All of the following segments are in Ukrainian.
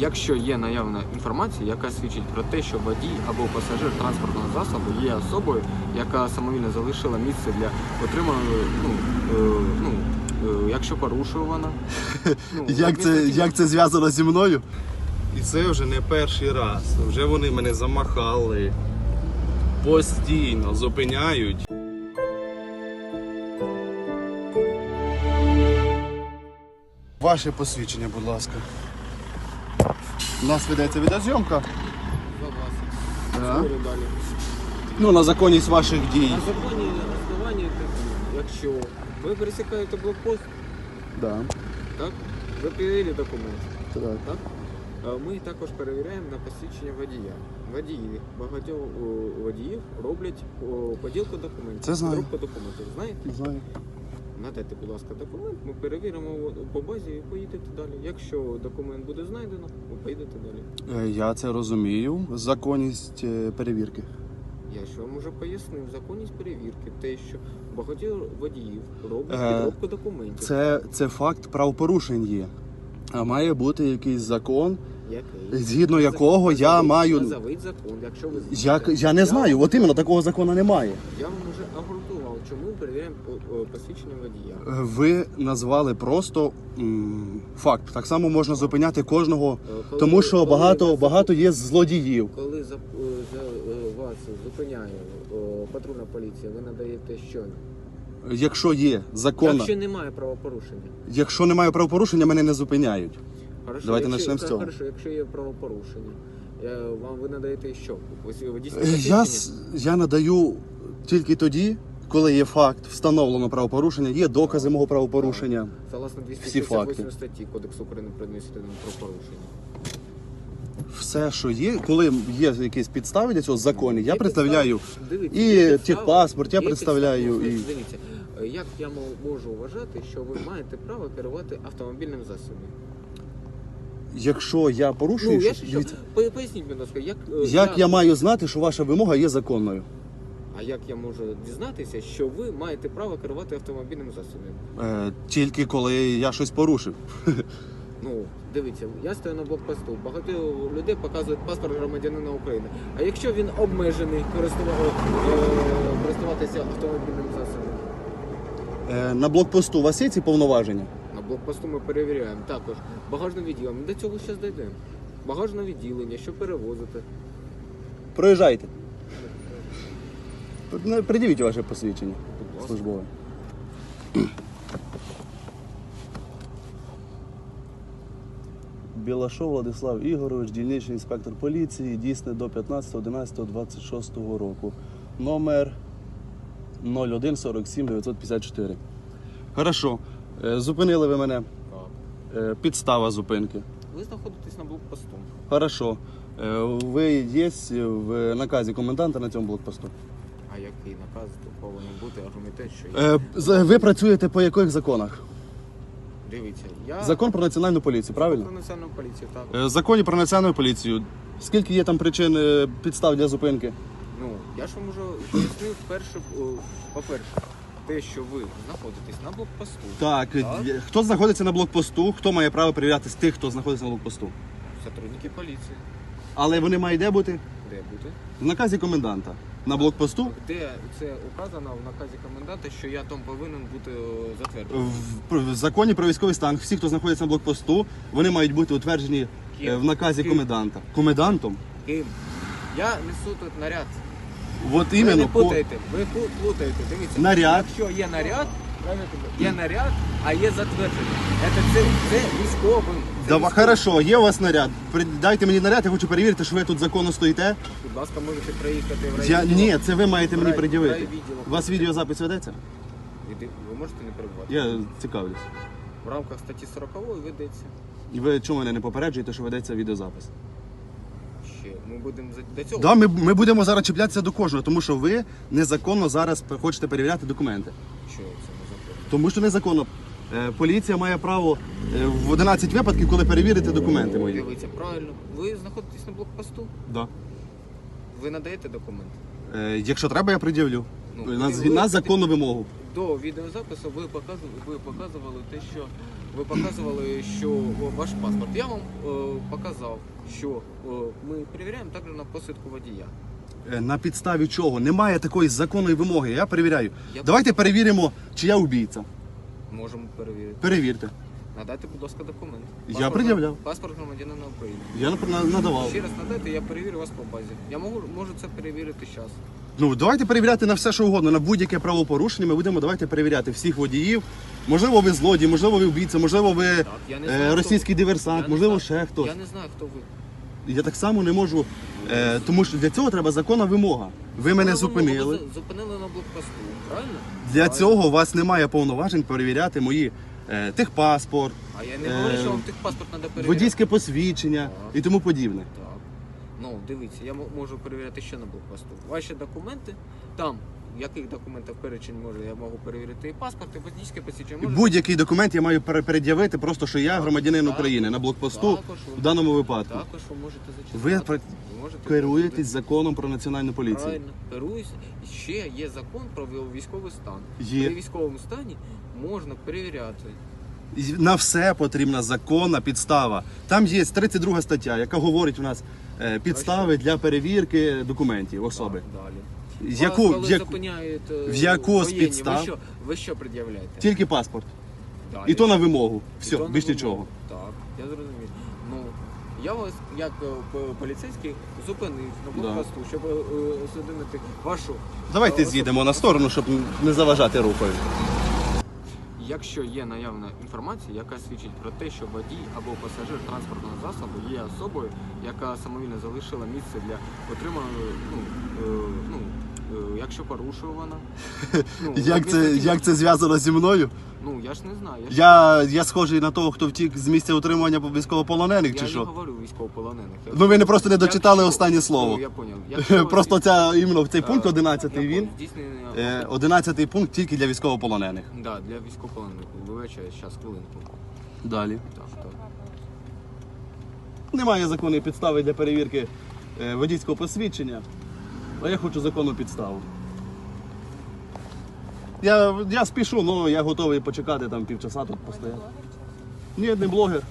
якщо є наявна інформація, яка свідчить про те, що водій або пасажир транспортного засобу є особою, яка самовільно залишила місце для отриманої, ну, е, ну е, якщо порушує вона. Ну, Як це, адміністративне- як це зв'язано зі мною? І це вже не перший раз. Вже вони мене замахали. Постійно зупиняють. Ваше посвідчення, будь ласка. У нас ведеться. Говорю далі. Ну, на законність ваших дій. На законі основанні, якщо ви пересікаєте блокпост, Да. так? Ви перевірили документ. Так. Так? Е, Ми також перевіряємо на посвідчення водія. Водії, багатьох о, водіїв роблять о, поділку документів. Це знаю. Підробку документів. Знаєте? Знаю. Надайте, будь ласка, документ, ми перевіримо по базі і поїдете далі. Якщо документ буде знайдено, ви поїдете далі. Е, Я це розумію. Законність е, перевірки. Я ж вам уже пояснив законність перевірки, те, що багатьох водіїв роблять Е, підробку документів. Це, це факт правопорушень є. А має бути якийсь закон, Який? згідно якого я Назовіть- маю- Назовіть закон, якщо ви знаєте. як я не знаю. От іменно такого закону немає. Я вам вже обґрунтував, чому ми перевіряємо посвідчення водія. Е, Ви назвали просто м, факт. Так само можна зупиняти кожного, Е, коли- тому що коли багато, вас- багато є злодіїв. Коли за, е, за е, вас зупиняє патрульна поліція, ви надаєте що? Якщо є законно, Якщо немає правопорушення. якщо немає правопорушення, мене не зупиняють. Хорошо, Давайте якщо, почнемо з цього. Хорошо, якщо є правопорушення, я, вам ви надаєте що? Ось водійське Е, Я, посвідчення? с- я надаю тільки тоді, коли є факт, встановлено правопорушення, є докази мого правопорушення. Согласно Всі 268 факти. статті Кодексу України про адміністративне правопорушення. Все, що є, коли є якісь підстави для цього законі, я Є представляю. підстави. Дивіться, і є підстави, техпаспорт я є представляю, підстави. і- Дивіться, е, як я мо- можу вважати, що ви маєте право керувати автомобільним засобом? Якщо я порушую, Ну, я що- що, дивіться, По- поясніть, будь ласка, як, е, як я маю знати, що ваша вимога є законною? А як я можу дізнатися, що ви маєте право керувати автомобільним засобом? Е, тільки коли я щось порушив. Ну, дивіться, я стою на блокпосту. Багато людей показують паспорт громадянина України. А якщо він обмежений користува- е, користуватися автомобільним засобом? Е, на блокпосту у вас є ці повноваження? На блокпосту ми перевіряємо також багажне відділення. До цього зараз дійдемо. Багажне відділення, що перевозити. Проїжджайте. Ну, Придивіть ваше посвідчення службове. Білашов Владислав Ігорович, дільничний інспектор поліції, дійсне до 15.11.26 року. Номер 01 47 954. Хорошо. Е, Зупинили ви мене. Так. Е, Підстава зупинки. Ви знаходитесь на блокпосту. Хорошо. Е, Ви є в наказі коменданта на цьому блокпосту? А який наказ повинен бути аргументет, що я... Е, з- Ви працюєте по яких законах? Дивіться, я Закон про національну поліцію, правильно? про національну поліцію, так. Е, В законі про національну поліцію. Скільки є там причин е, підстав для зупинки? Ну, я ж вам уже пояснив перше, о, по-перше, те, що ви знаходитесь на блокпосту. Так, е, Так. хто знаходиться на блокпосту, хто має право перевіряти з тих, хто знаходиться на блокпосту. Сотрудники поліції. Але вони мають де бути? Де бути? В наказі коменданта. На блокпосту Де це указано в наказі коменданта, що я там повинен бути затверджений? в, в законі про військовий стан. Всі, хто знаходиться на блокпосту, вони мають бути утверджені е, Ким? в наказі Ким? коменданта. Комендантом? Ким? Я несу тут наряд. От ви іменно не по- путаєте, ви плутаєте. Дивіться. Наряд. Якщо є наряд, є наряд, а є затвердження. Це, це, це військовим. Це військовим. хорошо, є у вас наряд. При- Дайте мені наряд, я хочу перевірити, що ви тут законно стоїте. Будь ласка, можете приїхати в Я, райвідділ. ні, це ви маєте мені Рай- пред'явити. райвідділ. У вас відеозапис ведеться? Ви ви можете не перебувати. Я цікавлюсь. В рамках статті 40 ведеться. І ви чому мене не попереджуєте, що ведеться відеозапис? Ще ми будемо за- до цього. Да, ми, ми будемо зараз чіплятися до кожного, тому що ви незаконно зараз хочете перевіряти документи. Що це не законно? Тому що незаконно. Е, Поліція має право е, в 11 випадків, коли перевірити документи мої. Дивіться, правильно. Ви знаходитесь на блокпосту. Да. Ви надаєте документ. Е, якщо треба, я пред'явлю. Ну, на, ви- на законну вимогу. До відеозапису ви показували, ви показували те, що ви показували, що ваш паспорт. Я вам е, показав, що е, ми перевіряємо також на посвідку водія. Е, На підставі чого? Немає такої законної вимоги. Я перевіряю. Я- Давайте перевіримо, чи я убійця. Можемо перевірити. Перевірте. Надайте, будь ласка, документ. Я пред'являв. Паспорт громадянина України. Я напр- надавав. Ще раз надайте, я перевірю вас по базі. Я можу, можу це перевірити зараз. Ну давайте перевіряти на все, що угодно, на будь-яке правопорушення. Ми будемо давайте перевіряти всіх водіїв. Можливо, ви злодій, можливо, ви вбійця, можливо, ви Так, я не знаю, е, хто російський диверсант, Я не можливо, знаю- ще хтось. Я не знаю, хто ви. Я так само не можу, е, тому що для цього треба законна вимога. Ви мене зупинили. Зупинили на блокпосту, правильно? Для цього у вас немає повноважень перевіряти мої е, техпаспорт, А я не е, говорю, що вам тих паспорт треба перевіряти. водійське посвідчення Так. і тому подібне. Так. Ну, дивіться, я м- можу перевіряти ще на блокпосту. Ваші документи, там, яких документів перечень може, я можу перевірити і паспорт, і водійське посвідчення. І Можу- Будь-який документ я маю пере- пред'явити, просто що я громадянин так, України на блокпосту також ви- в даному випадку. Також ви можете зачитати. Ви про- можете Керуєтесь законом про національну поліцію. Правильно, керуюся. І ще є закон про військовий стан. Є. При військовому стані можна перевіряти. І На все потрібна законна підстава. Там є 32 стаття, яка говорить у нас е, підстави для перевірки документів особи. Так, далі. З Вас, яку, коли в яку- зупиняють, е, в яку з воєнні, підстав? Ви що, ви що пред'являєте? Тільки паспорт. Далі. І то на вимогу. Все, то на більш нічого. Так, я зрозумів. Ну, я вас, як е, п- поліцейський, зупинив на блокпосту, щоб е, освідомити вашу. Давайте е, з'їдемо на сторону, щоб не заважати рукою. Якщо є наявна інформація, яка свідчить про те, що водій або пасажир транспортного засобу є особою, яка самовільно залишила місце для отриманої, ну, е, ну, е, якщо порушує вона. Ну, адміністративне- це зв'язано зі мною? Ну, я ж не знаю. Я, ж- Я, я схожий на того, хто втік з місця утримування військовополонених, чи я не що? говорю військовополонених. Я- Ну ви не просто не дочитали Якщо- останнє слово. Ну, я поняв. Якщо Просто ця іменно в цей Е, пункт 11 я він. понял, здійснення- Е, 11 пункт тільки для військовополонених. Да, для військовополонених. Вибачаю, зараз хвилинку. Далі. Так, так. Немає законної підстави для перевірки е, водійського посвідчення, а я хочу законну підставу. Я, я спішу, але я готовий почекати там півчаса тут постояти. Ні, не блогер.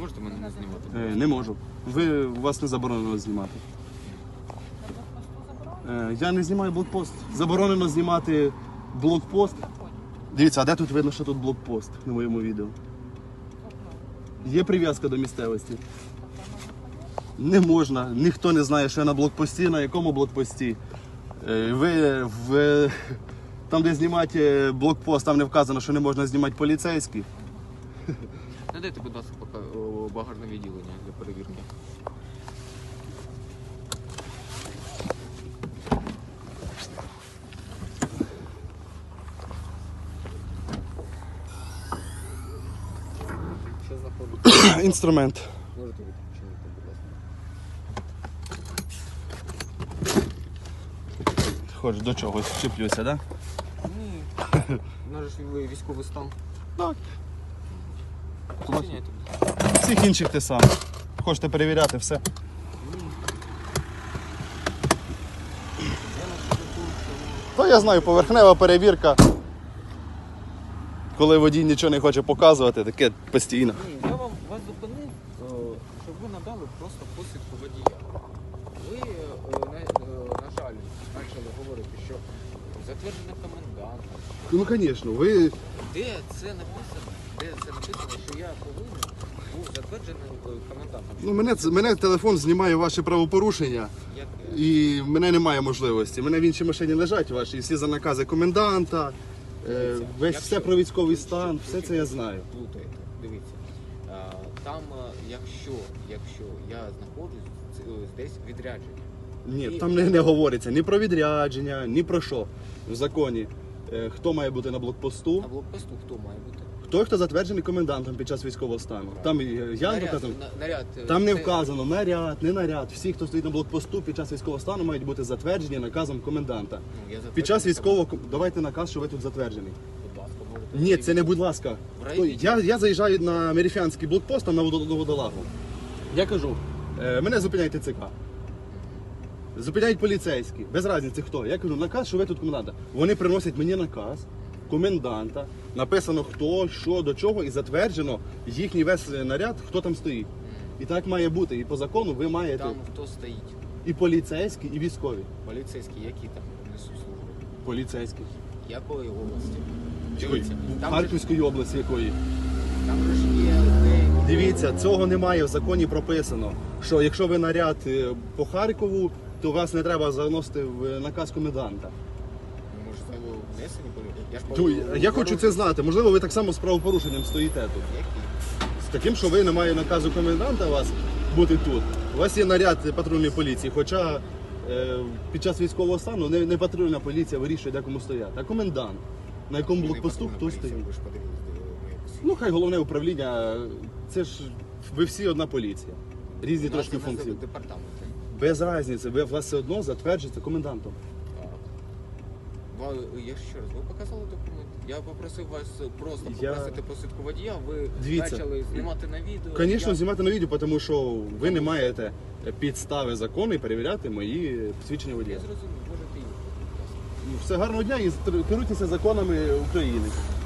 Можете мене не знімати? Е, не можу. Ви, у вас не заборонено знімати. Е, я не знімаю блокпост. Заборонено знімати блокпост. Дивіться, а де тут видно, що тут блокпост на моєму відео? Є прив'язка до місцевості. Не можна, ніхто не знає, що я на блокпості, на якому блокпості. Е, Ви в там, де знімати блокпост, там не вказано, що не можна знімати поліцейських. Надайте, будь ласка, багажне відділення для перевірки. Інструмент. Можете відчинити, будь ласка. Хоч до чогось вчіплюся, так? Да? Ні. У нас же ж ви військовий стан. Так. Відчиняйте. Всіх інших те саме. Хочете перевіряти все. То я знаю, поверхнева перевірка. Коли водій нічого не хоче показувати, таке постійно. Ні, я вам вас зупинив, е, щоб ви надали просто посвідку водія. Ви, е, на, е, жаль, почали говорити, що затверджена коменданта. Ну, звісно, ви. Де це написано? Де це написано, що я повинен був затверджений е, комендантом? Ну, мене, це- мене телефон знімає ваші правопорушення, Як, і в мене немає можливості. Мене в іншій машині лежать ваші всі за накази коменданта, е, весь все про військовий стан, все це я знаю. плутаєте. Дивіться. Там, е, якщо, якщо я знаходжусь е, десь відрядження. Ні, І- там не, не говориться ні про відрядження, ні про що в законі. Е, Хто має бути на блокпосту? На блокпосту хто має бути? Той, хто затверджений комендантом під час військового стану. Там е, я наряд, доказав. на- наряд, е, Там не це- вказано наряд, не наряд. Всі, хто стоїть на блокпосту під час військового стану, мають бути затверджені наказом коменданта. Ну, я Під час військового ком- давайте наказ, що ви тут затверджений. Будь ласка, можете. Ні, це не будь ласка. В. Я, я заїжджаю на Мерифянський блокпост там на водо- на водолагу. Я кажу, е, мене зупиняє ТЦК. Зупиняють поліцейські, без різниці хто. Я кажу, наказ, що ви тут коменданта. Вони приносять мені наказ, коменданта, написано хто, що, до чого, і затверджено їхній весь наряд, хто там стоїть. І так має бути. І по закону ви маєте Там хто стоїть? і поліцейські, і військові. Поліцейські, які там несуть службу? Поліцейські. Якої області? Дивіться, там, же, Харківської області якої. там же ж є. Дивіться, цього немає в законі прописано. Що якщо ви наряд е, по Харкову, то вас не треба заносити в е, наказ коменданта. Можливо, внесені були? Я ж я хочу це знати. Можливо, ви так само з правопорушенням стоїте тут. З таким, що ви не має наказу коменданта вас бути тут. У вас є наряд патрульної поліції, хоча е, під час військового стану не, не патрульна поліція вирішує, де кому стояти, а комендант. На якому блокпосту патрульна хто стоїть. Ну, хай головне управління, це ж ви всі одна поліція. Різні трошки функції. Департаменти. Без різниці, ви вас все одно затверджується комендантом. Ви, я ще раз, ви показали документ. Я попросив вас просто Я- попросити посвідку водія, ви Дивіться. почали знімати на відео. Звісно, Я- знімати на відео, тому що ви не маєте підстави закону і перевіряти мої посвідчення Я водія. зрозумів, можете їхати. будь ласка. Все гарного дня і керуйтеся законами України.